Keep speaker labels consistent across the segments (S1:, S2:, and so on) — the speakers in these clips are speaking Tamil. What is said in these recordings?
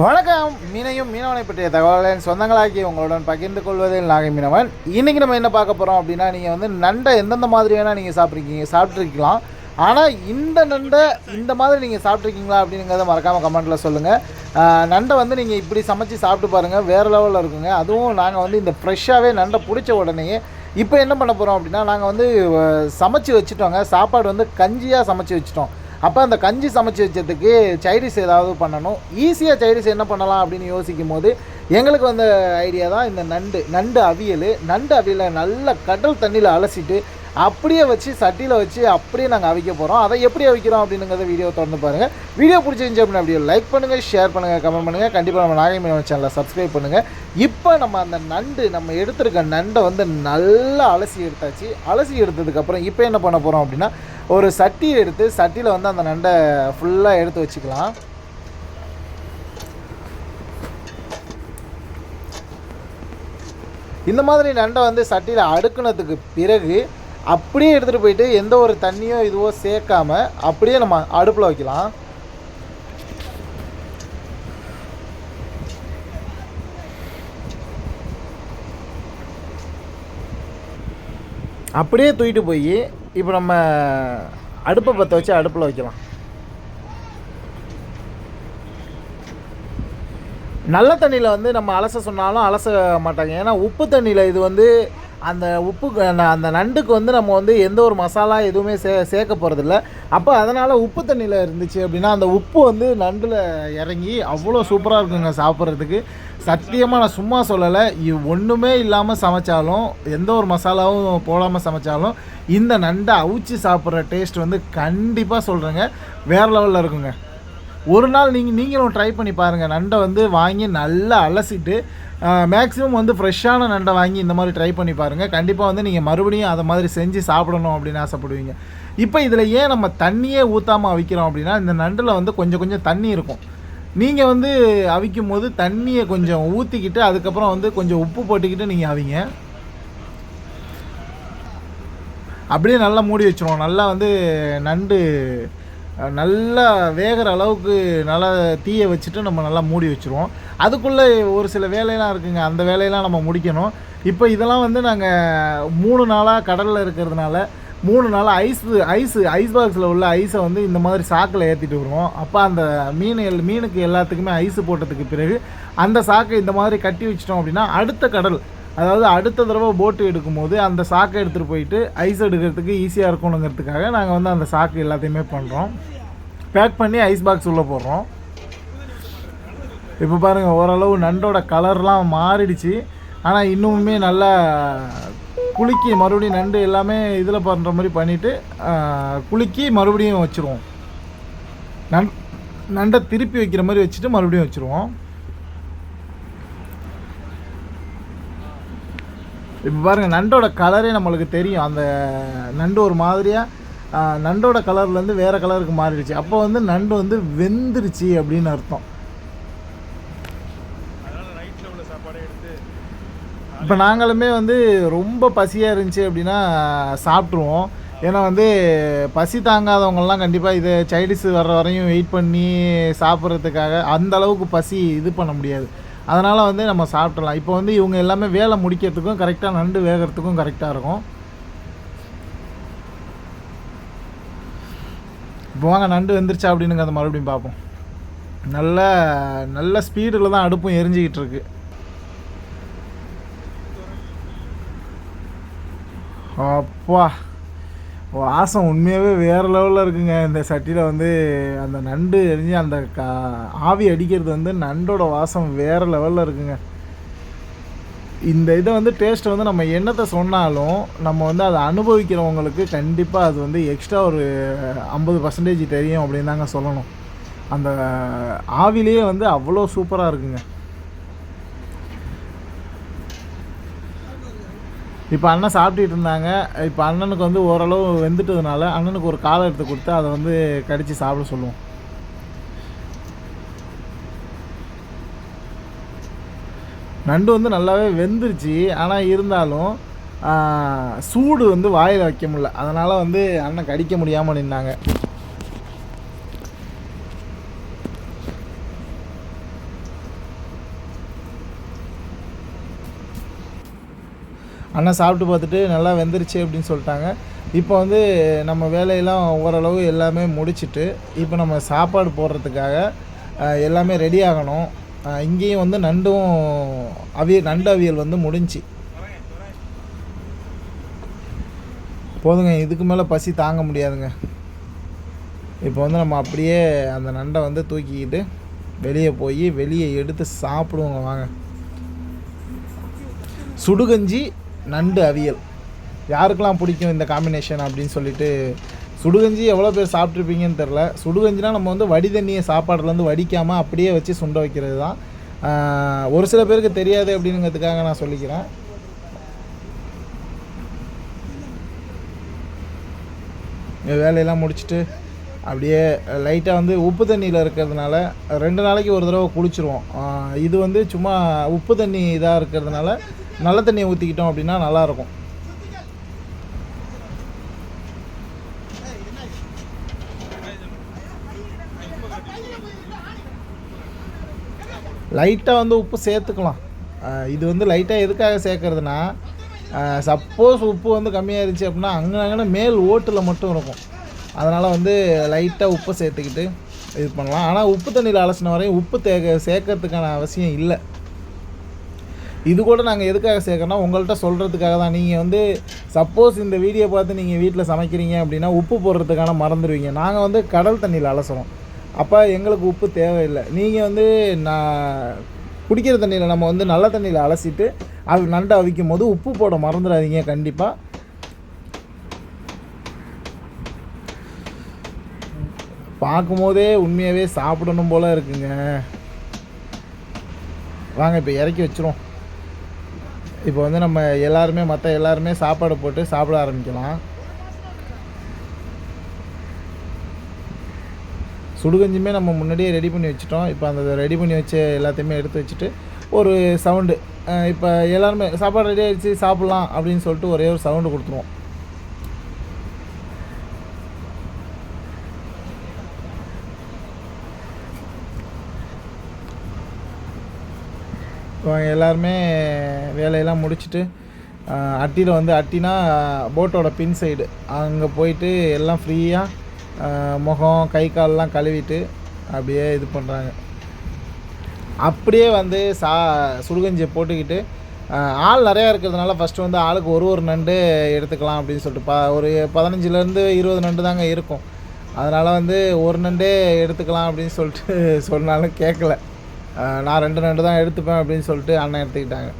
S1: வணக்கம். மீனையும் மீனவனை பற்றிய தகவல்களின் சொந்தங்களாக்கி உங்களுடன் பகிர்ந்து கொள்வதில் நாகை மீனவன். இன்றைக்கி நம்ம என்ன பார்க்க போகிறோம் அப்படின்னா நீங்கள் வந்து நண்டை எந்தெந்த மாதிரி வேணால் நீங்கள் சாப்பிட்ருக்கீங்க சாப்பிட்ருக்கலாம் ஆனால் இந்த நண்டை இந்த மாதிரி நீங்கள் சாப்பிட்ருக்கீங்களா அப்படிங்கிறத மறக்காமல் கமெண்ட்டில் சொல்லுங்கள் நண்டை வந்து நீங்கள் இப்படி சமைச்சு சாப்பிட்டு பாருங்கள் வேறு லெவலில் இருக்குங்க. அதுவும் நாங்கள் வந்து இந்த ஃப்ரெஷ்ஷாகவே நண்டை பிடிச்ச உடனேயே இப்போ என்ன பண்ண போகிறோம் அப்படின்னா நாங்கள் வந்து சமைச்சு வச்சுட்டோங்க. சாப்பாடு வந்து கஞ்சியாக சமைச்சு வச்சுட்டோம். அப்போ அந்த கஞ்சி சமைச்சு வச்சதுக்கு சைடிஸ் ஏதாவது பண்ணணும். ஈஸியாக சைடிஸ் என்ன பண்ணலாம் அப்படின்னு யோசிக்கும் போது எங்களுக்கு வந்த ஐடியா தான் இந்த நண்டு. நண்டு அவியல். நண்டு அவியலை நல்ல கடல் தண்ணியில் அலசிட்டு அப்படியே வச்சு சட்டியில் வச்சு அப்படியே நாங்கள் அவிக்க போகிறோம் அதை எப்படி அவிக்கிறோம் அப்படிங்கிறத வீடியோ தொடர்ந்து பாருங்கள் வீடியோ பிடிச்சிருந்துச்சி அப்படின்னா அப்படியே லைக் பண்ணுங்கள் ஷேர் பண்ணுங்கள் கமெண்ட் பண்ணுங்கள் கண்டிப்பாக நம்ம நாகை மீனவன் சேனலை சப்ஸ்கிரைப் பண்ணுங்கள் இப்போ நம்ம அந்த நண்டு நம்ம எடுத்திருக்க நண்டை வந்து நல்லா அலசி எடுத்தாச்சு. அலசி எடுத்ததுக்கப்புறம் இப்போ என்ன பண்ண போகிறோம் அப்படின்னா ஒரு சட்டி எடுத்து சட்டியில் வந்து அந்த நண்டை ஃபுல்லாக எடுத்து வச்சுக்கலாம். இந்த மாதிரி நண்டை வந்து சட்டியில் அடுக்குனதுக்கு பிறகு அப்படியே எடுத்துகிட்டு போயிட்டு எந்த ஒரு தண்ணியோ இதுவோ சேர்க்காம அப்படியே நம்ம அடுப்பில் வைக்கலாம். அப்படியே தூக்கிட்டு போய் இப்போ நம்ம அடுப்பை பற்ற வச்சு அடுப்பில் வைக்கலாம். நல்ல தண்ணியில் வந்து நம்ம அலச சொன்னாலும் அலச மாட்டாங்க. ஏன்னா உப்பு தண்ணியில் இது வந்து அந்த உப்பு அந்த- அந்த நண்டுக்கு வந்து நம்ம வந்து எந்த ஒரு மசாலா எதுவுமே சே சேர்க்க போகிறதில்ல அப்போ அதனால் உப்பு தண்ணியில் இருந்துச்சு அப்படின்னா அந்த உப்பு வந்து நண்டில் இறங்கி அவ்வளோ சூப்பராக இருக்குங்க சாப்பிட்றதுக்கு. சத்தியமாக நான் சும்மா சொல்லலை இது ஒன்றுமே இல்லாமல் சமைச்சாலும் எந்த ஒரு மசாலாவும் போடாமல் சமைச்சாலும் இந்த நண்டை அவிச்சு சாப்பிட்ற டேஸ்ட் வந்து கண்டிப்பாக சொல்கிறேங்க வேறு லெவலில் இருக்குங்க. ஒரு நாள் நீங்கள் நீங்களும் ட்ரை பண்ணி பாருங்கள் நண்டை வந்து வாங்கி நல்லா அலசிட்டு மேக்ஸிமம் வந்து ஃப்ரெஷ்ஷான நண்டை வாங்கி இந்த மாதிரி ட்ரை பண்ணி பாருங்கள் கண்டிப்பாக வந்து நீங்கள் மறுபடியும் அதை மாதிரி செஞ்சு சாப்பிடணும் அப்படின்னு ஆசைப்படுவீங்க. இப்போ இதில் ஏன் நம்ம தண்ணியே ஊற்றாமல் அவிக்கிறோம் அப்படின்னா இந்த நண்டில் வந்து கொஞ்சம் கொஞ்சம் தண்ணி இருக்கும். நீங்கள் வந்து அவிக்கும் போது தண்ணியை கொஞ்சம் ஊற்றிக்கிட்டு அதுக்கப்புறம் வந்து கொஞ்சம் உப்பு போட்டுக்கிட்டு நீங்கள் அவிங்க. அப்படியே நல்லா மூடி வச்சுருவோம். நல்லா வந்து நண்டு நல்லா வேகிற அளவுக்கு நல்லா தீயை வச்சுட்டு நம்ம நல்லா மூடி வச்சுருவோம். அதுக்குள்ளே ஒரு சில வேலையெல்லாம் இருக்குங்க. அந்த வேலையெல்லாம் நம்ம முடிக்கணும். இப்போ இதெல்லாம் வந்து நாங்கள் மூணு நாளாக கடலில் இருக்கிறதுனால மூணு நாளாக ஐஸ் ஐஸு ஐஸ் பாக்ஸில் உள்ள ஐஸை வந்து இந்த மாதிரி சாக்கில் ஏற்றிட்டு வருவோம். அப்போ அந்த மீன் எல் மீனுக்கு எல்லாத்துக்குமே ஐஸு போட்டதுக்கு பிறகு அந்த சாக்கை இந்த மாதிரி கட்டி வச்சிட்டோம் அப்படின்னா அடுத்த கடல் அதாவது அடுத்த தடவை போட்டு எடுக்கும்போது அந்த சாக்கை எடுத்துகிட்டு போயிட்டு ஐஸ் எடுக்கிறதுக்கு ஈஸியாக இருக்கணுங்கிறதுக்காக நாங்கள் வந்து அந்த சாக்கு எல்லாத்தையுமே பண்ணுறோம் பேக் பண்ணி ஐஸ் பாக்ஸ் உள்ளே போடுறோம். இப்போ பாருங்கள் ஓரளவு நண்டோட கலர்லாம் மாறிடுச்சு. ஆனால் இன்னுமுமே நல்லா குலுக்கி மறுபடியும் நண்டு எல்லாமே இதில் பண்ணுற மாதிரி பண்ணிவிட்டு குலுக்கி மறுபடியும் வச்சுருவோம். நண் நண்டை திருப்பி வைக்கிற மாதிரி வச்சுட்டு மறுபடியும் வச்சுருவோம். இப்போ பாருங்கள் நண்டோட கலரே நம்மளுக்கு தெரியும். அந்த நண்டு ஒரு மாதிரியாக நண்டோட கலர்லேருந்து வேறு கலருக்கு மாறிடுச்சு. அப்போ வந்து நண்டு வந்து வெந்துருச்சு அப்படின்னு அர்த்தம். இப்போ நாங்களுமே வந்து ரொம்ப பசியாக இருந்துச்சு அப்படின்னா சாப்பிட்ருவோம் ஏன்னா வந்து பசி தாங்காதவங்கெல்லாம் கண்டிப்பாக இது சைடிஸ் வர்ற வரையும் வெயிட் பண்ணி சாப்பிட்றதுக்காக அந்த அளவுக்கு பசி இது பண்ண முடியாது. அதனால் வந்து நம்ம சாப்பிட்றலாம் இப்போ வந்து இவங்க எல்லாமே வேலை முடிக்கிறதுக்கும் கரெக்டாக நண்டு வேகிறதுக்கும் கரெக்டாக இருக்கும். இப்போ வாங்க நண்டு வந்துருச்சா அப்படின்னு அதை மறுபடியும் பார்ப்போம். நல்ல நல்ல ஸ்பீடில் தான் அடுப்பும் எரிஞ்சிக்கிட்டு இருக்கு. அப்பா. வாசம் உண்மையாகவே வேறு லெவலில் இருக்குங்க. இந்த சட்டியில் வந்து அந்த நண்டு எரிஞ்சு அந்த கா ஆவி அடிக்கிறது வந்து நண்டோட வாசம் வேறு லெவலில் இருக்குங்க. இந்த இதை வந்து டேஸ்ட்டை வந்து நம்ம என்னத்தை சொன்னாலும் நம்ம வந்து அதை அனுபவிக்கிறவங்களுக்கு கண்டிப்பாக அது வந்து எக்ஸ்ட்ரா ஒரு ஐம்பது பர்சன்டேஜ் தெரியும் அப்படின்னு தாங்க சொல்லணும். அந்த ஆவிலேயே வந்து அவ்வளோ சூப்பராக இருக்குங்க. இப்போ அண்ணன் சாப்பிட்டுட்டு இருந்தாங்க. இப்போ அண்ணனுக்கு வந்து ஓரளவு வெந்துட்டதுனால அண்ணனுக்கு ஒரு காலை எடுத்து கொடுத்து அதை வந்து கடித்து சாப்பிட சொல்லுவோம். நண்டு வந்து நல்லாவே வெந்துருச்சு. ஆனால் இருந்தாலும் சூடு வந்து வாயில் வைக்க முடியல. அதனால் வந்து அண்ணன் கடிக்க முடியாமல் நின்னாங்க. அண்ணன் சாப்பிட்டு பார்த்துட்டு நல்லா வெந்துருச்சு அப்படின்னு சொல்லிட்டாங்க. இப்போ வந்து நம்ம வேலையெல்லாம் ஓரளவு எல்லாமே முடிச்சிட்டு இப்போ நம்ம சாப்பாடு போடுறதுக்காக எல்லாமே ரெடி ஆகணும். இங்கேயும் வந்து நண்டும் அவியல் நண்டு அவியல் வந்து முடிஞ்சு. போதுங்க இதுக்கு மேலே பசி தாங்க முடியாதுங்க. இப்போ வந்து நம்ம அப்படியே அந்த நண்டை வந்து தூக்கிக்கிட்டு வெளியே போய் வெளியே எடுத்து சாப்பிடுவோங்க வாங்க. சுடுகஞ்சி நண்டு அவியல். யாருக்கெல்லாம் பிடிக்கும் இந்த காம்பினேஷன் அப்படின்னு சொல்லிட்டு சுடுகஞ்சி எவ்வளோ பேர் சாப்பிட்ருப்பீங்கன்னு தெரில சுடுகஞ்சினா நம்ம வந்து வடி தண்ணியை சாப்பாடுலேருந்து வடிக்காமல் அப்படியே வச்சு சுண்ட வைக்கிறது தான். ஒரு சில பேருக்கு தெரியாது அப்படிங்கிறதுக்காக நான் சொல்லிக்கிறேன். வேலையெல்லாம் முடிச்சுட்டு அப்படியே லைட்டாக வந்து உப்பு தண்ணியில் இருக்கிறதுனால ரெண்டு நாளைக்கு ஒரு தடவை குளிச்சிருவோம். இது வந்து சும்மா உப்பு தண்ணி இதாக இருக்கிறதுனால நல்ல தண்ணியை ஊற்றிக்கிட்டோம் அப்படின்னா நல்லாயிருக்கும். லைட்டாக வந்து உப்பு சேர்த்துக்கலாம். இது வந்து லைட்டாக எதுக்காக சேர்க்குறதுனா சப்போஸ் உப்பு வந்து கம்மியாயிருச்சு அப்படின்னா அங்கே அங்கே மேல் ஓட்டில் மட்டும் இருக்கும். அதனால் வந்து லைட்டாக உப்பு சேர்த்துக்கிட்டு இது பண்ணலாம். ஆனால் உப்பு தண்ணியில் அலசின வரையும் உப்பு தே சேர்க்கறதுக்கான அவசியம் இல்லை. இது கூட நாங்கள் எதுக்காக சேர்க்கறோம்னா உங்கள்கிட்ட சொல்கிறதுக்காக தான் நீங்கள் வந்து சப்போஸ் இந்த வீடியோ பார்த்து நீங்கள் வீட்டில் சமைக்கிறீங்க அப்படின்னா உப்பு போடுறதுக்கான மறந்துடுவீங்க. நாங்கள் வந்து கடல் தண்ணியில் அலசுகிறோம் அப்போ எங்களுக்கு உப்பு தேவையில்லை. நீங்கள் வந்து நான் குடிக்கிற தண்ணியில் நம்ம வந்து நல்ல தண்ணியில் அலசிட்டு அது நண்டு அவிக்கும் போது உப்பு போட மறந்துடாதீங்க கண்டிப்பாக பார்க்கும்போதே உண்மையாகவே சாப்பிடணும் போல் இருக்குங்க. வாங்க இப்போ இறக்கி வச்சுருவோம். இப்போ வந்து நம்ம எல்லாருமே மற்ற எல்லாருமே சாப்பாடு போட்டு சாப்பிட ஆரம்பிக்கலாம். சுடுகஞ்சுமே நம்ம முன்னாடியே ரெடி பண்ணி வச்சுட்டோம். இப்போ அந்த ரெடி பண்ணி வச்ச எல்லாத்தையுமே எடுத்து வச்சுட்டு ஒரு சவுண்டு இப்போ எல்லாருமே சாப்பாடு ரெடி ஆகிடுச்சு சாப்பிட்லாம் அப்படின்னு சொல்லிட்டு ஒரே ஒரு சவுண்டு கொடுத்துருவோம். இவங்க எல்லாருமே வேலையெல்லாம் முடிச்சுட்டு அட்டியில் வந்து அட்டினா போட்டோட பின் சைடு. அங்கே போயிட்டு எல்லாம் ஃப்ரீயாக முகம் கை கால்லாம் கழுவிட்டு அப்படியே இது பண்ணுறாங்க அப்படியே வந்து சா சுடுகஞ்சியை போட்டுக்கிட்டு ஆள் நிறையா இருக்கிறதுனால ஃபஸ்ட்டு வந்து ஆளுக்கு ஒரு ஒரு நண்டு எடுத்துக்கலாம் அப்படின்னு சொல்லிட்டு ப ஒரு பதினஞ்சுலேருந்து இருபது நண்டு தாங்க இருக்கும். அதனால் வந்து ஒரு நண்டே எடுத்துக்கலாம் அப்படின்னு சொல்லிட்டு சொன்னாலும் கேட்கல நான் ரெண்டு ரெண்டு தான் எடுத்துப்பேன் அப்படின்னு சொல்லிட்டு அண்ணன் எடுத்துக்கிட்டாங்க.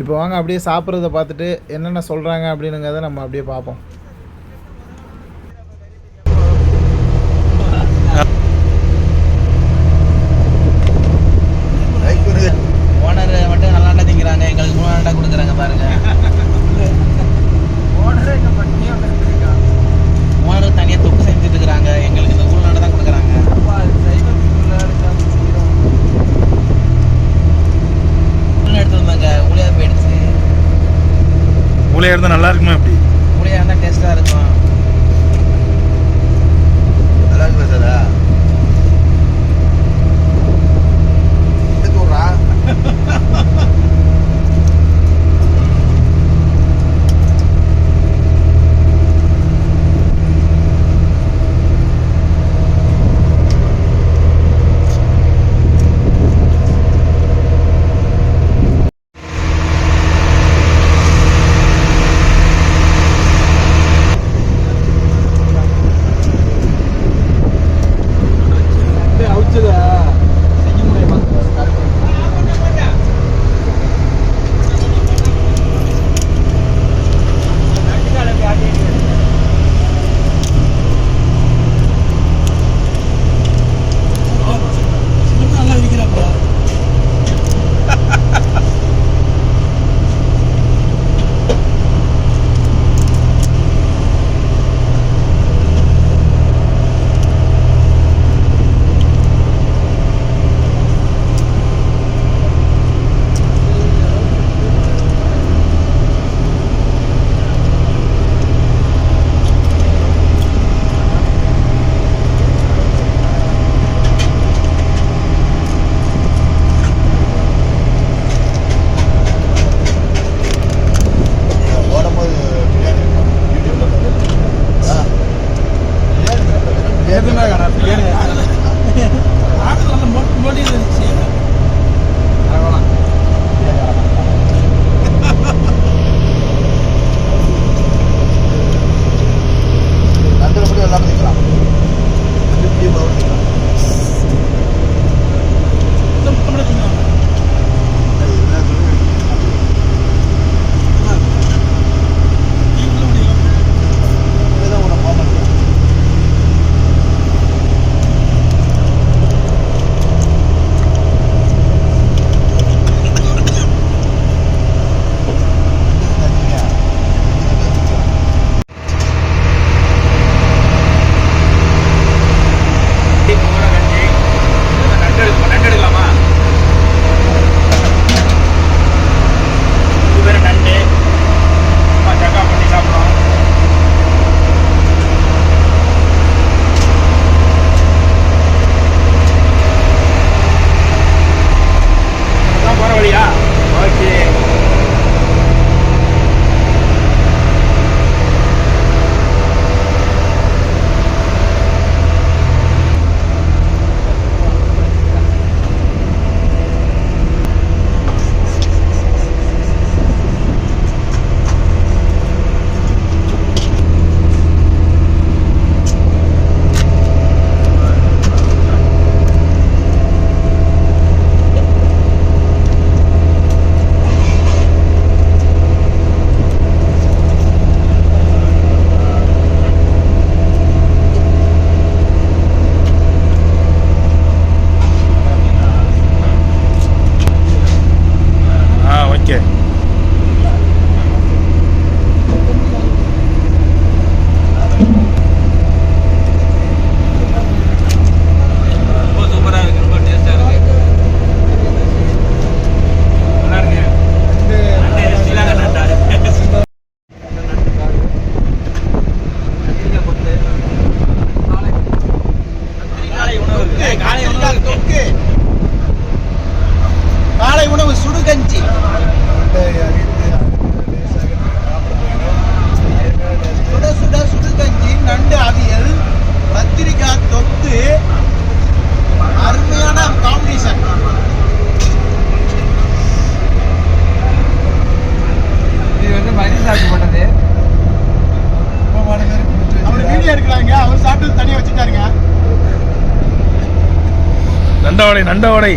S1: இப்போ வாங்க அப்படியே சாப்பிட்றத பார்த்துட்டு என்னென்ன சொல்கிறாங்க அப்படின்னுங்கிறத நம்ம அப்படியே பார்ப்போம்.
S2: ஊழியா
S3: நல்லா நண்டவடை நண்டவடை